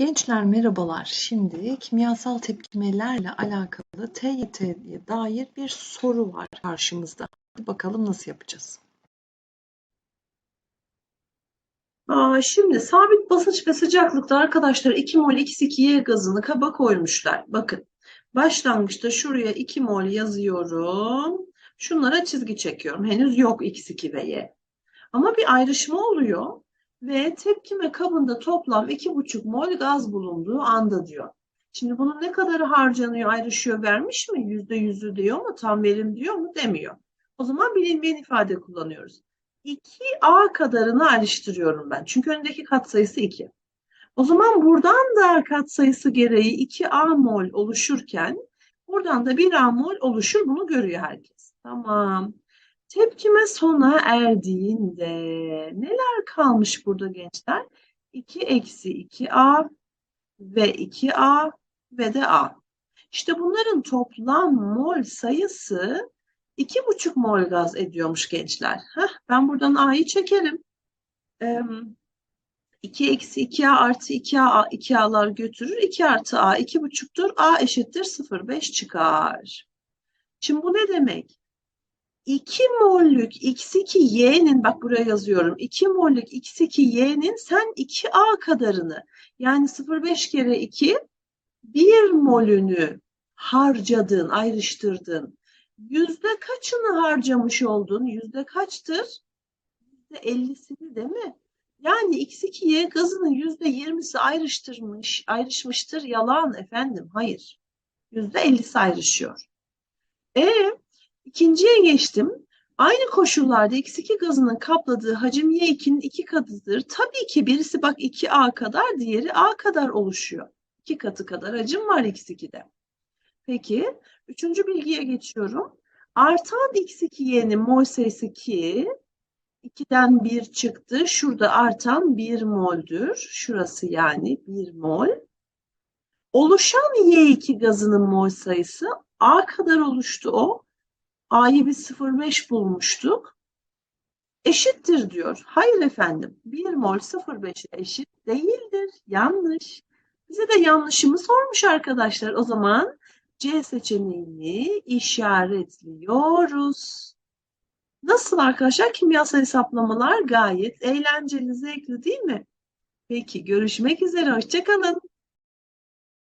Gençler merhabalar. Şimdi kimyasal tepkimelerle alakalı TYT'ye dair bir soru var karşımızda. Hadi bakalım nasıl yapacağız? Aa, şimdi sabit basınç ve sıcaklıkta arkadaşlar 2 mol X2Y gazını kaba koymuşlar. Bakın başlangıçta şuraya 2 mol yazıyorum. Şunlara çizgi çekiyorum. Henüz yok X2 ve Y. Ama bir ayrışma oluyor ve tepkime kabında toplam 2,5 mol gaz bulunduğu anda diyor. Şimdi bunun ne kadarı harcanıyor, ayrışıyor vermiş mi? %100'ü diyor mu? Tam verim diyor mu? Demiyor. O zaman bilinmeyen ifade kullanıyoruz. 2A kadarını ayrıştırıyorum ben. Çünkü öndeki katsayısı 2. O zaman buradan da katsayısı gereği 2A mol oluşurken buradan da 1A mol oluşur. Bunu görüyor herkes. Tamam. Tepkime sona erdiğinde neler kalmış burada gençler? 2 eksi 2A ve 2A ve de A. İşte bunların toplam mol sayısı 2,5 mol gaz ediyormuş gençler. Heh, ben buradan A'yı çekerim. Ee, 2 eksi 2A artı 2A, 2A'lar götürür. 2 artı A 2,5'tur. A eşittir 0,5 çıkar. Şimdi bu ne demek? 2 mollük x2y'nin bak buraya yazıyorum. 2 mollük x2y'nin sen 2a kadarını yani 0,5 kere 2 1 molünü harcadın, ayrıştırdın. Yüzde kaçını harcamış oldun? Yüzde kaçtır? Yüzde 50'sini değil mi? Yani x2y gazının yüzde 20'si ayrıştırmış, ayrışmıştır. Yalan efendim. Hayır. Yüzde 50'si ayrışıyor. E İkinciye geçtim. Aynı koşullarda X2 gazının kapladığı hacim Y2'nin iki katıdır. Tabii ki birisi bak 2A kadar, diğeri A kadar oluşuyor. İki katı kadar hacim var X2'de. Peki, üçüncü bilgiye geçiyorum. Artan X2Y'nin mol sayısı 2. 2'den 1 çıktı. Şurada artan 1 moldür. Şurası yani 1 mol. Oluşan Y2 gazının mol sayısı A kadar oluştu o. A'yı biz 0,5 bulmuştuk. Eşittir diyor. Hayır efendim. 1 mol 0,5'e eşit değildir. Yanlış. Bize de yanlışımı sormuş arkadaşlar. O zaman C seçeneğini işaretliyoruz. Nasıl arkadaşlar? Kimyasal hesaplamalar gayet eğlenceli, zevkli değil mi? Peki görüşmek üzere. Hoşçakalın.